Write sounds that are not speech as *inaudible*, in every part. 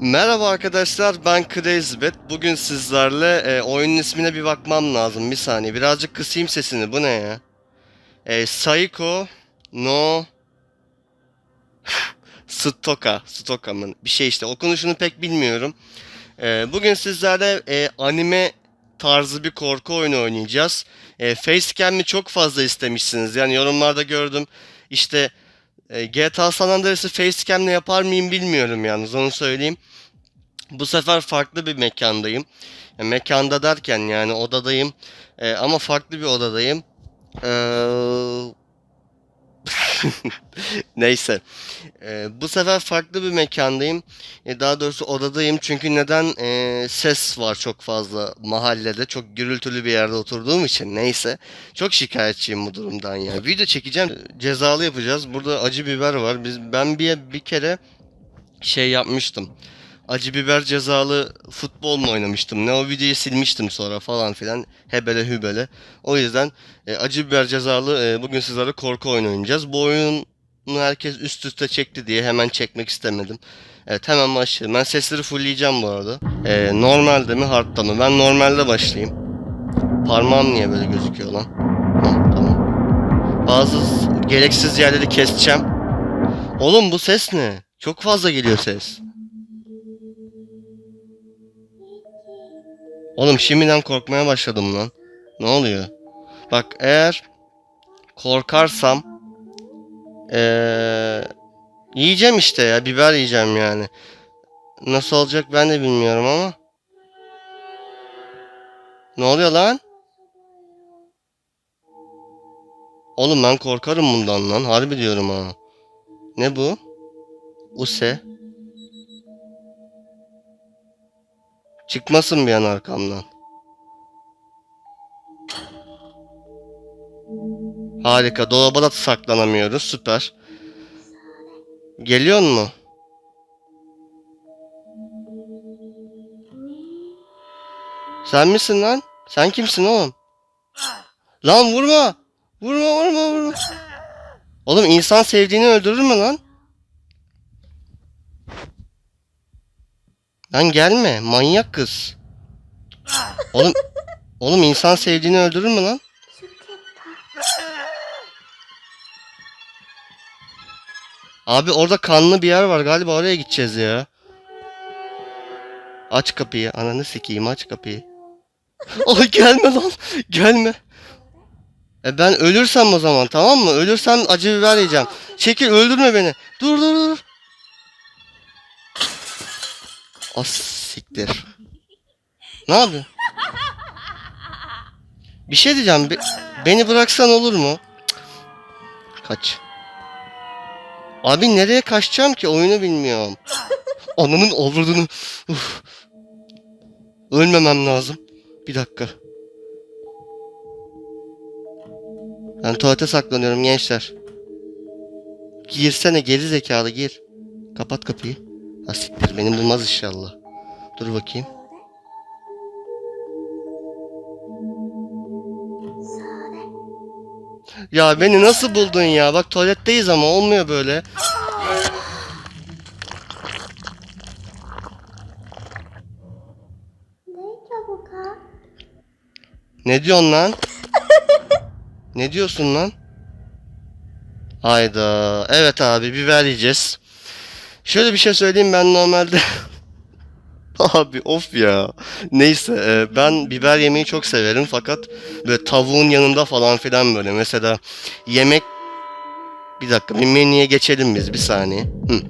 Merhaba arkadaşlar ben Crazybet. Bugün sizlerle e, oyunun ismine bir bakmam lazım. Bir saniye birazcık kısayım sesini. Bu ne ya? E, Psycho no Stoka. Stoka mı? Bir şey işte. Okunuşunu pek bilmiyorum. E, bugün sizlerle e, anime tarzı bir korku oyunu oynayacağız. E, Facecam'i çok fazla istemişsiniz. Yani yorumlarda gördüm. İşte e, GTA San Andreas'ı Facecam'le yapar mıyım bilmiyorum yalnız onu söyleyeyim. Bu sefer farklı bir mekandayım. E, mekanda derken yani odadayım. E, ama farklı bir odadayım. Eee, *laughs* Neyse. E, bu sefer farklı bir mekandayım. E, daha doğrusu odadayım çünkü neden? E, ses var çok fazla mahallede. Çok gürültülü bir yerde oturduğum için. Neyse. Çok şikayetçiyim bu durumdan ya. Video çekeceğim. Cezalı yapacağız. Burada acı biber var. Biz ben bir bir kere şey yapmıştım. Acı biber cezalı futbol mu oynamıştım? Ne o videoyu silmiştim sonra falan filan. Hebele hübele. O yüzden e, acı biber cezalı e, bugün sizlerle korku oyunu oynayacağız. Bu oyunu herkes üst üste çekti diye hemen çekmek istemedim. Evet hemen başlayalım. Ben sesleri fullleyeceğim bu arada. E, normalde mi hardta mı? Ben normalde başlayayım. Parmağım niye böyle gözüküyor lan? Hah, tamam. Bazı gereksiz yerleri keseceğim. Oğlum bu ses ne? Çok fazla geliyor ses. Oğlum şimdiden korkmaya başladım lan. Ne oluyor? Bak eğer korkarsam eee yiyeceğim işte ya biber yiyeceğim yani. Nasıl olacak ben de bilmiyorum ama. Ne oluyor lan? Oğlum ben korkarım bundan lan. Harbi diyorum ha. Ne bu? Use. Çıkmasın bir an arkamdan. Harika. Dolaba da saklanamıyoruz. Süper. Geliyor mu? Sen misin lan? Sen kimsin oğlum? Lan vurma! Vurma vurma vurma. Oğlum insan sevdiğini öldürür mü lan? Lan gelme manyak kız. Oğlum oğlum insan sevdiğini öldürür mü lan? Abi orada kanlı bir yer var galiba oraya gideceğiz ya. Aç kapıyı ananı sikeyim aç kapıyı. *laughs* Ay gelme lan gelme. E ben ölürsem o zaman tamam mı? Ölürsem acı biber yiyeceğim. Çekil öldürme beni. Dur dur dur. As siktir. Ne yapıyorsun? Bir şey diyeceğim. Be- beni bıraksan olur mu? Kaç. Abi nereye kaçacağım ki? Oyunu bilmiyorum. Ananın avradını. Ölmemem lazım. Bir dakika. Ben tuvalete saklanıyorum gençler. Girsene geri zekalı gir. Kapat kapıyı. Ha siktir beni bulmaz inşallah. Dur bakayım. Ya beni nasıl buldun ya? Bak tuvaletteyiz ama olmuyor böyle. Ne diyorsun lan? ne diyorsun lan? Hayda. Evet abi biber yiyeceğiz. Şöyle bir şey söyleyeyim ben normalde *laughs* Abi of ya. Neyse e, ben biber yemeyi çok severim fakat böyle tavuğun yanında falan filan böyle mesela yemek bir dakika bir menüye geçelim biz bir saniye. Hı.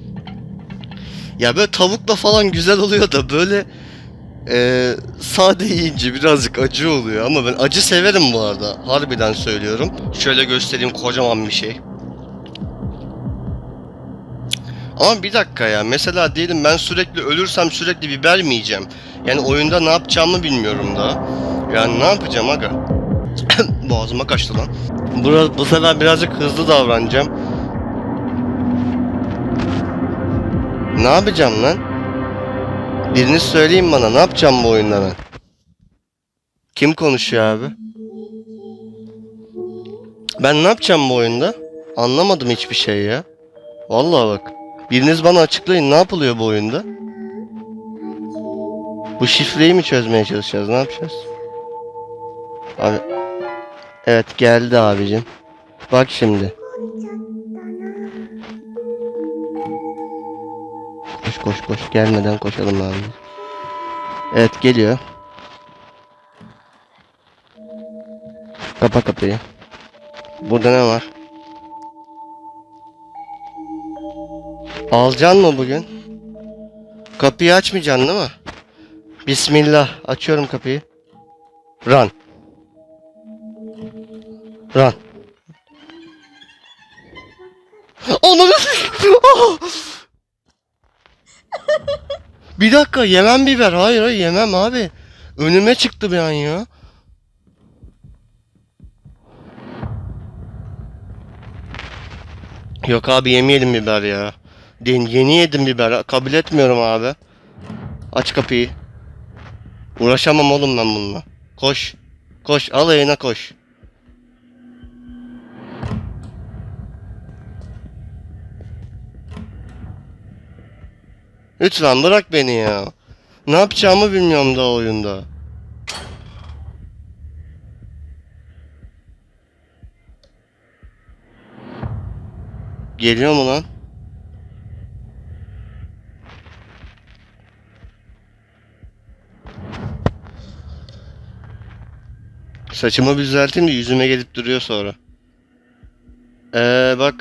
Ya böyle tavukla falan güzel oluyor da böyle e, sade yiyince birazcık acı oluyor ama ben acı severim bu arada. Harbiden söylüyorum. Şöyle göstereyim kocaman bir şey. Ama bir dakika ya. Mesela diyelim ben sürekli ölürsem sürekli biber mi yiyeceğim? Yani oyunda ne yapacağımı bilmiyorum da. Yani ne yapacağım aga? *coughs* Boğazıma kaçtı lan. Bu, bu sefer birazcık hızlı davranacağım. Ne yapacağım lan? Birini söyleyin bana. Ne yapacağım bu oyunda ben? Kim konuşuyor abi? Ben ne yapacağım bu oyunda? Anlamadım hiçbir şey ya. Vallahi bak. Biriniz bana açıklayın ne yapılıyor bu oyunda? Bu şifreyi mi çözmeye çalışacağız? Ne yapacağız? Abi. Evet geldi abicim. Bak şimdi. Koş koş koş. Gelmeden koşalım abi. Evet geliyor. Kapa kapıyı. Burada ne var? Alacaksın mı bugün? Kapıyı açmayacaksın değil mi? Bismillah. Açıyorum kapıyı. Run. Run. Ah! Bir dakika yemem biber. Hayır hayır yemem abi. Önüme çıktı bir an ya. Yok abi yemeyelim biber ya. Yeni yedim biber. Kabul etmiyorum abi. Aç kapıyı. Uğraşamam oğlum ben bununla. Koş. Koş alayına koş. Lütfen bırak beni ya. Ne yapacağımı bilmiyorum da oyunda. Geliyor mu lan? Saçımı bir düzelteyim de yüzüme gelip duruyor sonra. Ee, bak.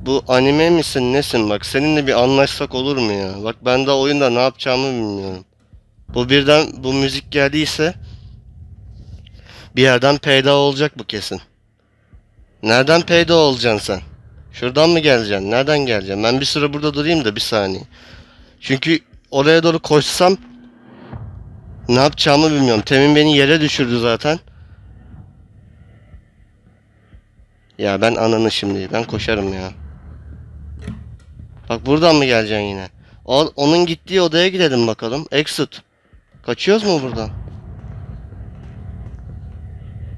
Bu anime misin nesin bak seninle bir anlaşsak olur mu ya? Bak ben daha oyunda ne yapacağımı bilmiyorum. Bu birden bu müzik geldiyse bir yerden peyda olacak bu kesin. Nereden peyda olacaksın sen? Şuradan mı geleceksin? Nereden geleceksin? Ben bir süre burada durayım da bir saniye. Çünkü oraya doğru koşsam ne yapacağımı bilmiyorum. Temin beni yere düşürdü zaten. Ya ben ananı şimdi. Ben koşarım ya. Bak buradan mı geleceksin yine? O, onun gittiği odaya gidelim bakalım. Exit. Kaçıyoruz mu buradan?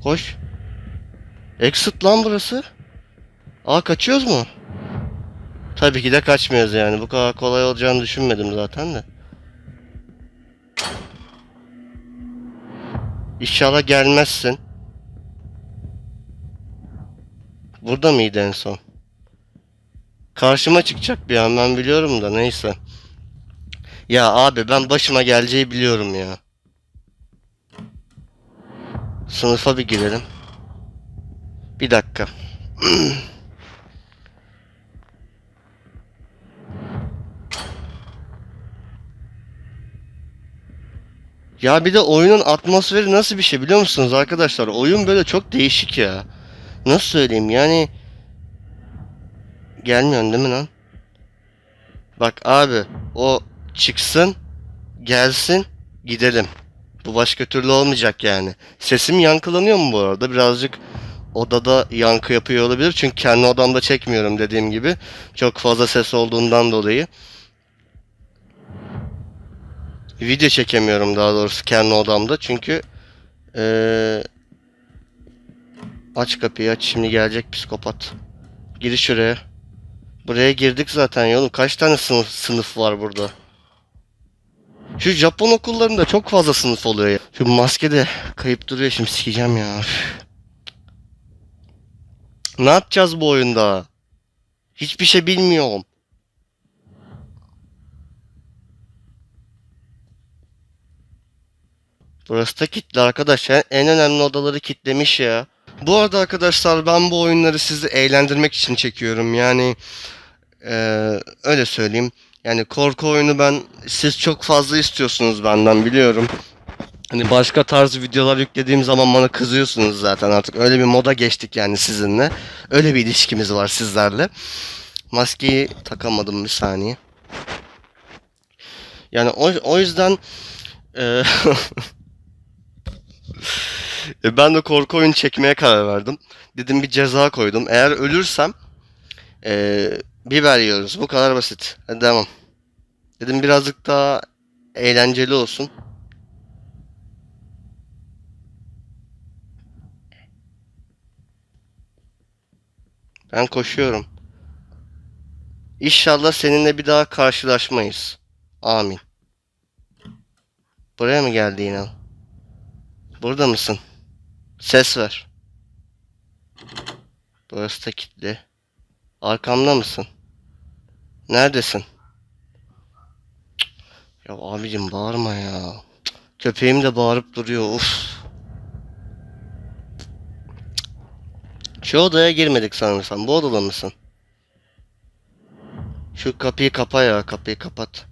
Koş. Exit lan burası. Aa kaçıyoruz mu? Tabii ki de kaçmıyoruz yani. Bu kadar kolay olacağını düşünmedim zaten de. İnşallah gelmezsin. Burada mıydı en son? Karşıma çıkacak bir an ben biliyorum da neyse. Ya abi ben başıma geleceği biliyorum ya. Sınıfa bir girelim. Bir dakika. *clears throat* Ya bir de oyunun atmosferi nasıl bir şey biliyor musunuz arkadaşlar? Oyun böyle çok değişik ya. Nasıl söyleyeyim yani gelmiyorsun değil mi lan? Bak abi o çıksın gelsin gidelim. Bu başka türlü olmayacak yani. Sesim yankılanıyor mu bu arada? Birazcık odada yankı yapıyor olabilir. Çünkü kendi odamda çekmiyorum dediğim gibi. Çok fazla ses olduğundan dolayı. Video çekemiyorum daha doğrusu kendi odamda. Çünkü eee, aç kapıyı aç. Şimdi gelecek psikopat. Giriş şuraya. Buraya girdik zaten yolum. Kaç tane sınıf, sınıf var burada? Şu Japon okullarında çok fazla sınıf oluyor ya. Şu maske de kayıp duruyor şimdi sikeceğim ya. Ne yapacağız bu oyunda? Hiçbir şey bilmiyorum. Burası da kilitli arkadaş. En en önemli odaları kilitlemiş ya. Bu arada arkadaşlar ben bu oyunları sizi eğlendirmek için çekiyorum. Yani eee, öyle söyleyeyim. Yani korku oyunu ben siz çok fazla istiyorsunuz benden biliyorum. Hani başka tarz videolar yüklediğim zaman bana kızıyorsunuz zaten artık. Öyle bir moda geçtik yani sizinle. Öyle bir ilişkimiz var sizlerle. Maskeyi takamadım bir saniye. Yani o, o yüzden eee, *laughs* E, Ben de korku oyunu çekmeye karar verdim. Dedim bir ceza koydum. Eğer ölürsem eee biber yiyoruz. Bu kadar basit. Hadi devam. Dedim birazcık daha eğlenceli olsun. Ben koşuyorum. İnşallah seninle bir daha karşılaşmayız. Amin. Buraya mı geldi yine? Burada mısın? Ses ver. Burası da kilitli. Arkamda mısın? Neredesin? Ya abicim bağırma ya. Köpeğim de bağırıp duruyor. Uf. Şu odaya girmedik sanırsam. Bu odada mısın? Şu kapıyı kapa ya. Kapıyı kapat.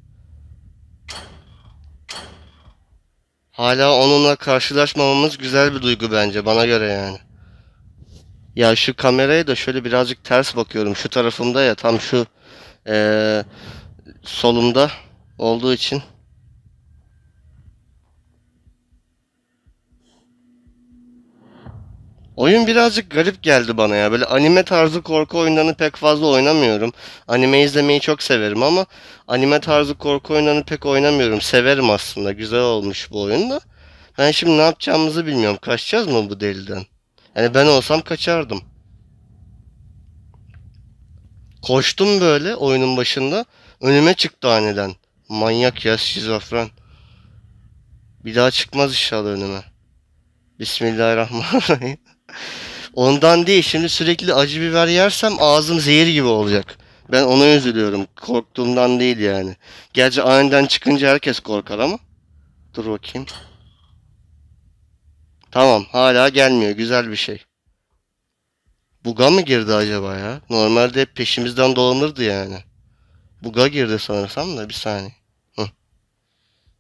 Hala onunla karşılaşmamamız güzel bir duygu bence. Bana göre yani. Ya şu kameraya da şöyle birazcık ters bakıyorum. Şu tarafımda ya tam şu eee, solumda olduğu için. Oyun birazcık garip geldi bana ya. Böyle anime tarzı korku oyunlarını pek fazla oynamıyorum. Anime izlemeyi çok severim ama anime tarzı korku oyunlarını pek oynamıyorum. Severim aslında. Güzel olmuş bu oyun da. Ben şimdi ne yapacağımızı bilmiyorum. Kaçacağız mı bu deliden? Yani ben olsam kaçardım. Koştum böyle oyunun başında. Önüme çıktı aniden. Manyak ya şizofren. Bir daha çıkmaz inşallah önüme. Bismillahirrahmanirrahim. Ondan değil. Şimdi sürekli acı biber yersem ağzım zehir gibi olacak. Ben ona üzülüyorum. Korktuğumdan değil yani. Gerçi aniden çıkınca herkes korkar ama. Dur bakayım. Tamam. Hala gelmiyor. Güzel bir şey. Buga mı girdi acaba ya? Normalde hep peşimizden dolanırdı yani. Buga girdi sanırsam da bir saniye. Hı.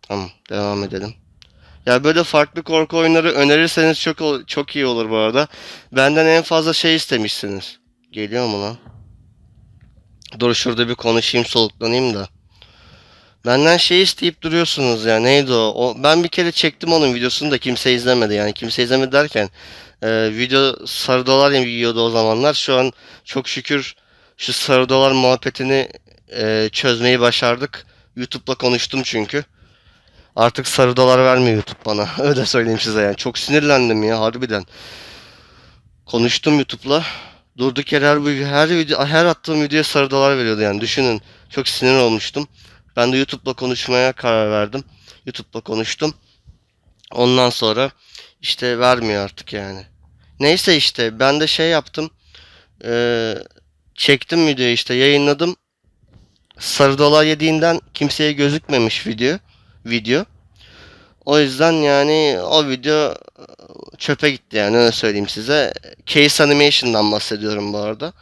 Tamam. Devam edelim. Ya böyle farklı korku oyunları önerirseniz çok çok iyi olur bu arada. Benden en fazla şey istemişsiniz. Geliyor mu lan? Dur şurada bir konuşayım soluklanayım da. Benden şey isteyip duruyorsunuz ya. Neydi o? o ben bir kere çektim onun videosunu da kimse izlemedi. Yani kimse izlemedi derken e, video sarı dolar yiyordu o zamanlar. Şu an çok şükür şu sarı dolar muhabbetini e, çözmeyi başardık. YouTube'la konuştum çünkü. Artık sarı dolar vermiyor YouTube bana. *laughs* Öyle söyleyeyim size yani. Çok sinirlendim ya harbiden. Konuştum YouTube'la. Durduk yere her, her video her attığım videoya sarı dolar veriyordu yani. Düşünün. Çok sinir olmuştum. Ben de YouTube'la konuşmaya karar verdim. YouTube'la konuştum. Ondan sonra işte vermiyor artık yani. Neyse işte ben de şey yaptım. Ee, çektim videoyu işte yayınladım. Sarı dolar yediğinden kimseye gözükmemiş video. Video. O yüzden yani o video çöpe gitti yani öyle söyleyeyim size. Case Animation'dan bahsediyorum bu arada.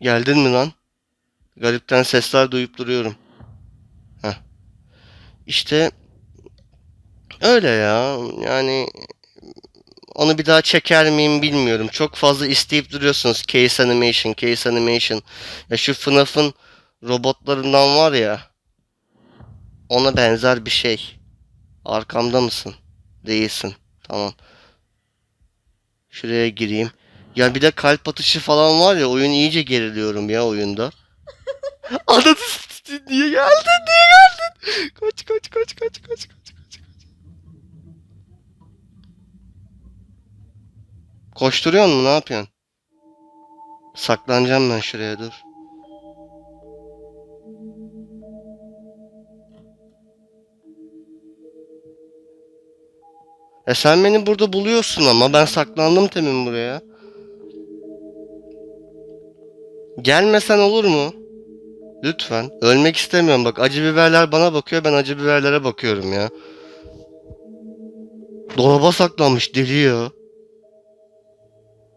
Geldin mi lan? Garipten sesler duyup duruyorum. Heh. İşte öyle ya. Yani onu bir daha çeker miyim bilmiyorum. Çok fazla isteyip duruyorsunuz. Case Animation, Case Animation. Ya şu FNAF'ın robotlarından var ya. Ona benzer bir şey. Arkamda mısın? Değilsin. Tamam. Şuraya gireyim. Ya bir de kalp atışı falan var ya oyun iyice geriliyorum ya oyunda. *laughs* Anladın niye geldin niye geldin? Kaç kaç kaç kaç kaç kaç kaç. Koşturuyor mu ne yapıyorsun? Saklanacağım ben şuraya dur. E sen beni burada buluyorsun ama ben saklandım temin buraya. Gelmesen olur mu? Lütfen. Ölmek istemiyorum bak. Acı biberler bana bakıyor. Ben acı biberlere bakıyorum ya. Dolaba saklanmış deli ya.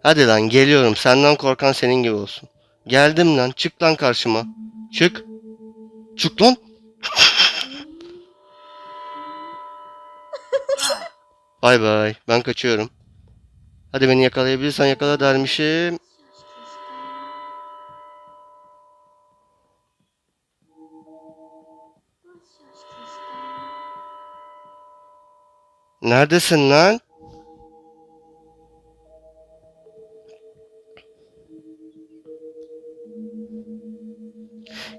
Hadi lan geliyorum. Senden korkan senin gibi olsun. Geldim lan. Çık lan karşıma. Çık. Çık lan. Bay bay. Ben kaçıyorum. Hadi beni yakalayabilirsen yakala dermişim. Neredesin lan?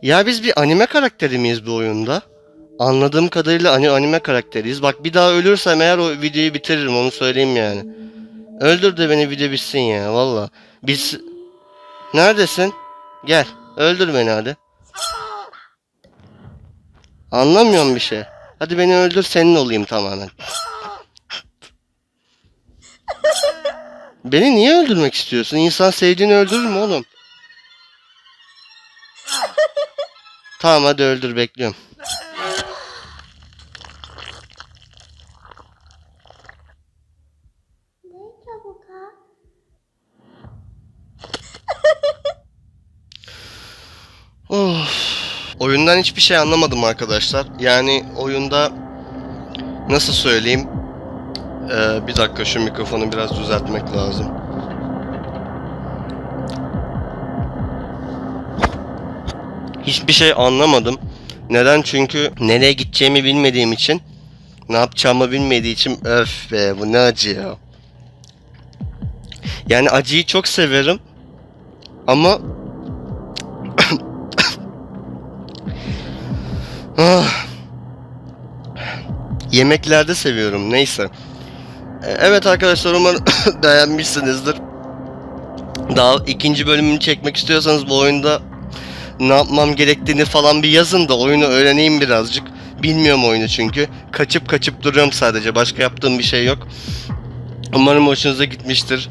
Ya biz bir anime karakteri miyiz bu oyunda? Anladığım kadarıyla ani- anime karakteriyiz. Bak bir daha ölürsem eğer o videoyu bitiririm onu söyleyeyim yani. Öldür de beni video bitsin ya valla. Biz... Neredesin? Gel. Öldür beni hadi. Anlamıyorum bir şey. Hadi beni öldür senin olayım tamamen. Beni niye öldürmek istiyorsun? İnsan sevdiğini öldürür mü oğlum? Tamam hadi öldür bekliyorum. Ne çabuk ha? Of. Oyundan hiçbir şey anlamadım arkadaşlar. Yani oyunda nasıl söyleyeyim? Ee, bir dakika şu mikrofonu biraz düzeltmek lazım. Hiçbir şey anlamadım. Neden? Çünkü nereye gideceğimi bilmediğim için, ne yapacağımı bilmediği için öf be bu ne acı ya. Yani acıyı çok severim ama Ah. Yemeklerde seviyorum neyse. E, Evet arkadaşlar umarım *coughs* beğenmişsinizdir. Daha ikinci bölümünü çekmek istiyorsanız bu oyunda ne yapmam gerektiğini falan bir yazın da oyunu öğreneyim birazcık. Bilmiyorum oyunu çünkü. Kaçıp kaçıp duruyorum sadece. Başka yaptığım bir şey yok. Umarım hoşunuza gitmiştir.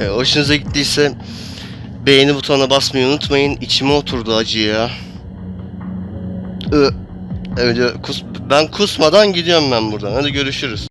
E, hoşunuza gittiyse beğeni butonuna basmayı unutmayın. İçime oturdu acı ya. Öyle kus, ben kusmadan gidiyorum ben buradan. Hadi görüşürüz.